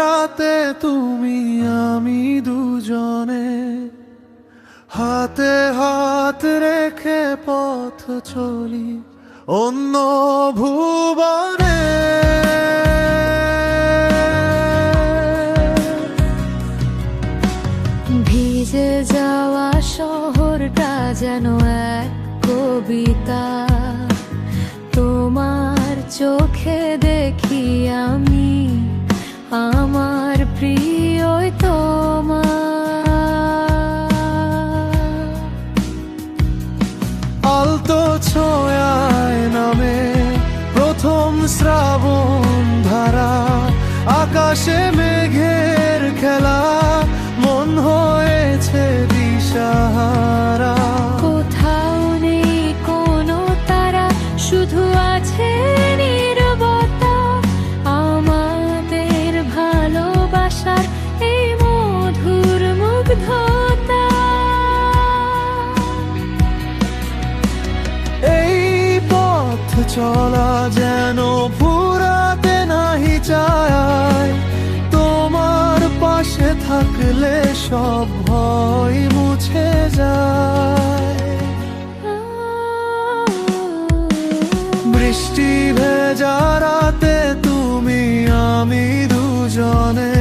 রাতে তুমি, আমি দুজনে হাতে হাত রেখে পথ চলি অন্য ভুবনে। ভিজে যাওয়া শহরটা যেন এক কবিতা, তোমার চোখে দেখি আমি আমার প্রিয় তোমার আলতো ছোঁয়ায় নামে প্রথম শ্রাবণ ধারা, আকাশে মেঘের খেলা, মন হয়েছে দিশাহারা সব ভয় মুছে যায়। বৃষ্টি ভেজা রাতে তুমি, আমি দুজনে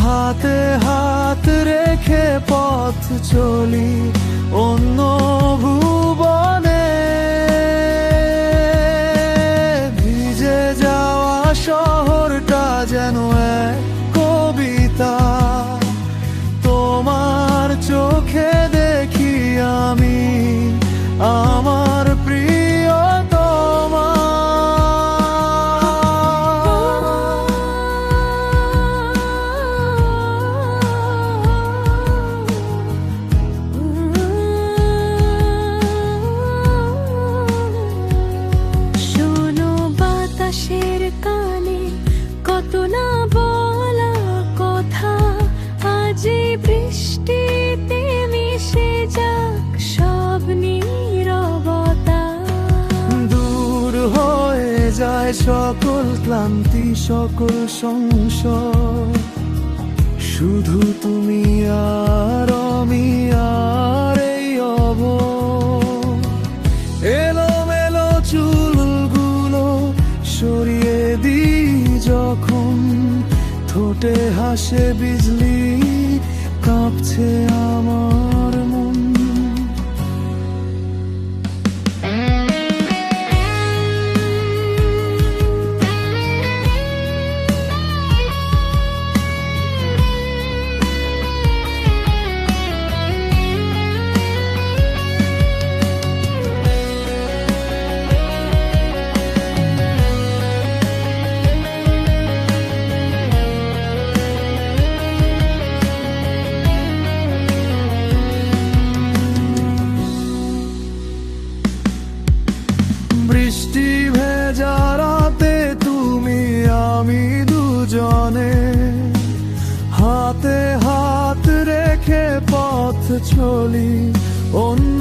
হাতে হাত রেখে পথ চলি, অন্য যাক দূর হয়ে যায় সকল ক্লান্তি, সকল সংশয়। শুধু তুমি আর আমি আর এই অব এলো মেলো চুলগুলো সরিয়ে দিই যখন ঠোঁটে হাসে বিজলি। to বৃষ্টি ভেজা রাতে তুমি আমি দুজনে হাতে হাত রেখে পথ চলি অন্য